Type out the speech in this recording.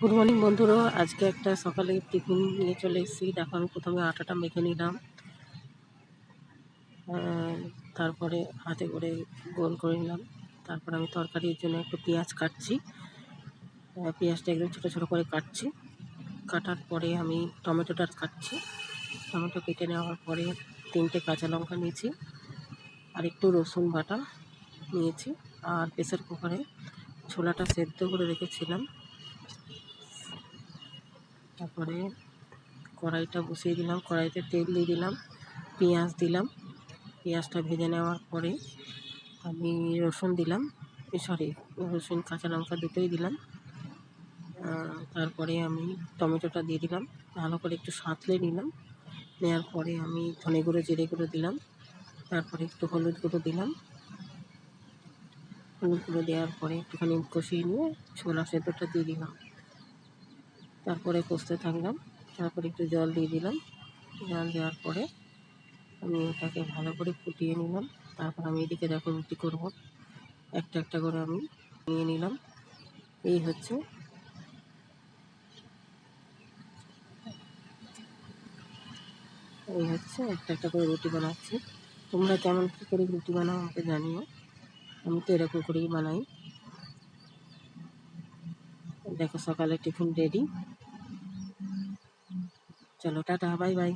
Good morning বন্ধুরা। আজকে একটা সকালে টিফিন নিয়ে চলে এসেছি। দেখো, আমি প্রথমে আটাটা মেখে নিলাম। তারপরে হাতে করে গোল করে নিলাম। তারপর আমি তরকারির জন্য একটু পেঁয়াজ কাটছি। পেঁয়াজটা একদম ছোটো ছোটো করে কাটছি। কাটার পরে আমি টমেটোটা কাটছি। টমেটো কেটে নেওয়ার পরে তিনটে কাঁচা লঙ্কা নিয়েছি। আর একটু রসুন বাটা নিয়েছি। আর প্রেসার কুকারে ছোলাটা সেদ্ধ করে রেখেছিলাম। তারপরে কড়াইটা বসিয়ে দিলাম, কড়াইতে তেল দিয়ে দিলাম, পেঁয়াজ দিলাম। পেঁয়াজটা ভেজে নেওয়ার পরে আমি রসুন দিলাম সরি, রসুন, কাঁচা লঙ্কা দুটোই দিলাম। তারপরে আমি টমেটোটা দিয়ে দিলাম, ভালো করে একটু সাঁতলে নিলাম। নেওয়ার পরে আমি ধনে গুঁড়ো, জিরে গুঁড়ো দিলাম, তারপরে একটু হলুদ গুঁড়ো দিলাম। হলুদ গুঁড়ো দেওয়ার পরে একটুখানি কষিয়ে নিয়ে ছোলা সেদ্ধটা দিয়ে দিলাম। তারপরে কষতে থাকলাম। তারপরে একটু জল দিয়ে দিলাম। জল দেওয়ার পরে আমি ওটাকে ভালো করে ফুটিয়ে নিলাম। তারপর আমি এদিকে দেখো রুটি করব। একটা একটা করে আমি নিয়ে নিলাম। এই হচ্ছে এই হচ্ছে একটা একটা করে রুটি বানাচ্ছি। তোমরা কেমন কী করে রুটি বানাও আমাকে জানিও। আমি তো এরকম করেই বানাই। দেখো সকালে টিফিন রেডি। চলো টাটা বাই বাই।